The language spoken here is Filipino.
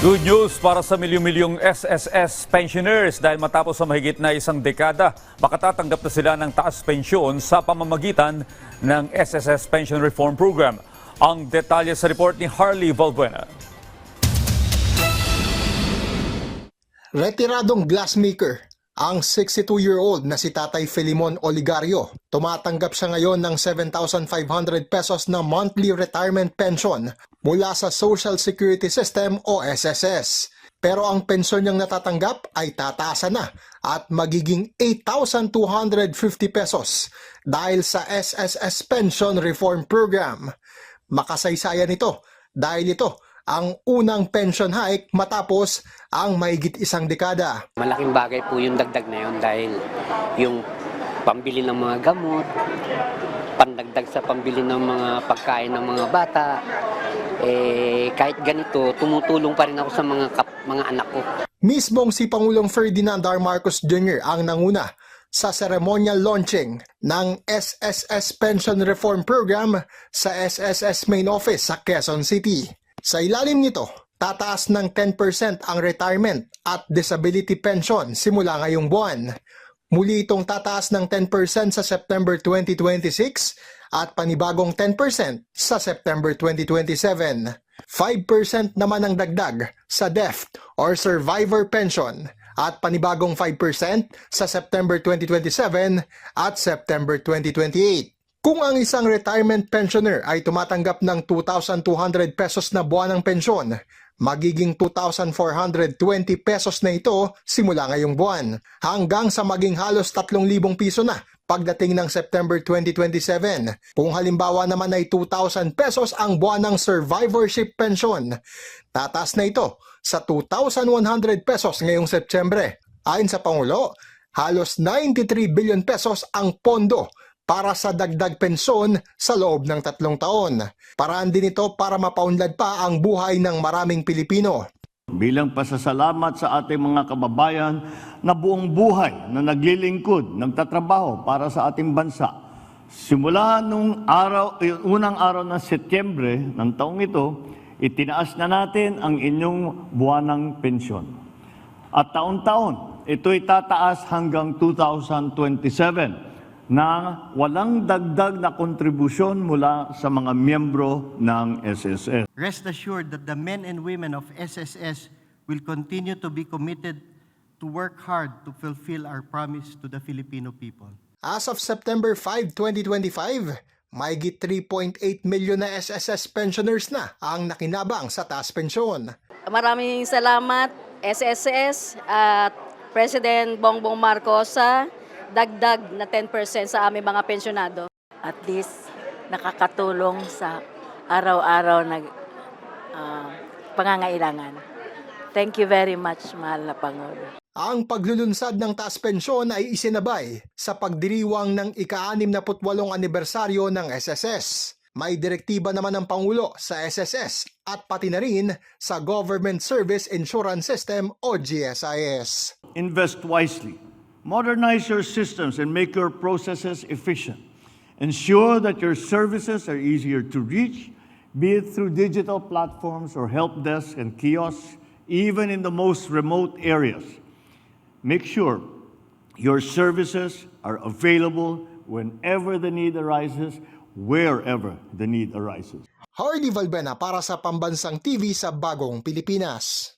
Good news para sa milyong-milyong SSS pensioners dahil matapos sa mahigit na isang dekada, makatatanggap na sila ng taas pensyon sa pamamagitan ng SSS Pension Reform Program. Ang detalye sa report ni Harley Valbuena. Retiradong glassmaker, ang 62-year-old na si Tatay Filimon Oligario. Tumatanggap siya ngayon ng 7,500 pesos na monthly retirement pension mula sa Social Security System o SSS. Pero ang pensyon niyang natatanggap ay tataasan na at magiging 8,250 pesos dahil sa SSS Pension Reform Program. Makasaysayan ito dahil ito ang unang pension hike matapos ang mahigit isang dekada. Malaking bagay po yung dagdag na yun dahil yung pambili ng mga gamot, pandagdag sa pambili ng mga pagkain ng mga bata, eh, kahit ganito, tumutulong pa rin ako sa mga, kap, mga anak ko. Mismong si Pangulong Ferdinand R. Marcos Jr. ang nanguna sa ceremonial launching ng SSS Pension Reform Program sa SSS Main Office sa Quezon City. Sa ilalim nito, tataas ng 10% ang retirement at disability pension simula ngayong buwan. Muli itong tataas ng 10% sa September 2026 at panibagong 10% sa September 2027. 5% naman ang dagdag sa death or survivor pension at panibagong 5% sa September 2027 at September 2028. Kung ang isang retirement pensioner ay tumatanggap ng 2,200 pesos na buwanang pensyon, magiging 2,420 pesos na ito simula ngayong buwan hanggang sa maging halos 3,000 piso na pagdating ng September 2027. Kung halimbawa naman ay 2,000 pesos ang buwanang survivorship pension, tataas na ito sa 2,100 pesos ngayong Setyembre. Ayon sa Pangulo, halos 93 billion pesos ang pondo para sa dagdag pensyon sa loob ng tatlong taon. Paraan din ito para mapaunlad pa ang buhay ng maraming Pilipino. Bilang pasasalamat sa ating mga kababayan na buong buhay na naglilingkod, nagtatrabaho para sa ating bansa. Simula nung araw, unang araw ng Setyembre ng taong ito, itinaas na natin ang inyong buwanang pensyon. At taon-taon, ito'y tataas hanggang 2027 na walang dagdag na kontribusyon mula sa mga miyembro ng SSS. Rest assured that the men and women of SSS will continue to be committed to work hard to fulfill our promise to the Filipino people. As of September 5, 2025, mahigit 3.8 milyon na SSS pensioners na ang nakinabang sa taas pensyon. Maraming salamat SSS at President Bongbong Marcos sa dagdag na 10% sa aming mga pensyonado. at least nakakatulong sa araw-araw na ah, pangangailangan. Thank you very much, mahal na Pangulo. Ang paglulunsad ng taas pensyon ay isinabay sa pagdiriwang ng ika-68 anibersaryo ng SSS. May direktiba naman ng Pangulo sa SSS at pati na rin sa Government Service Insurance System o GSIS. Invest wisely. Modernize your systems and make your processes efficient. Ensure that your services are easier to reach, be it through digital platforms or help desks and kiosks, even in the most remote areas. Make sure your services are available whenever the need arises, wherever the need arises. Hardy Valbena para sa Pambansang TV sa Bagong Pilipinas.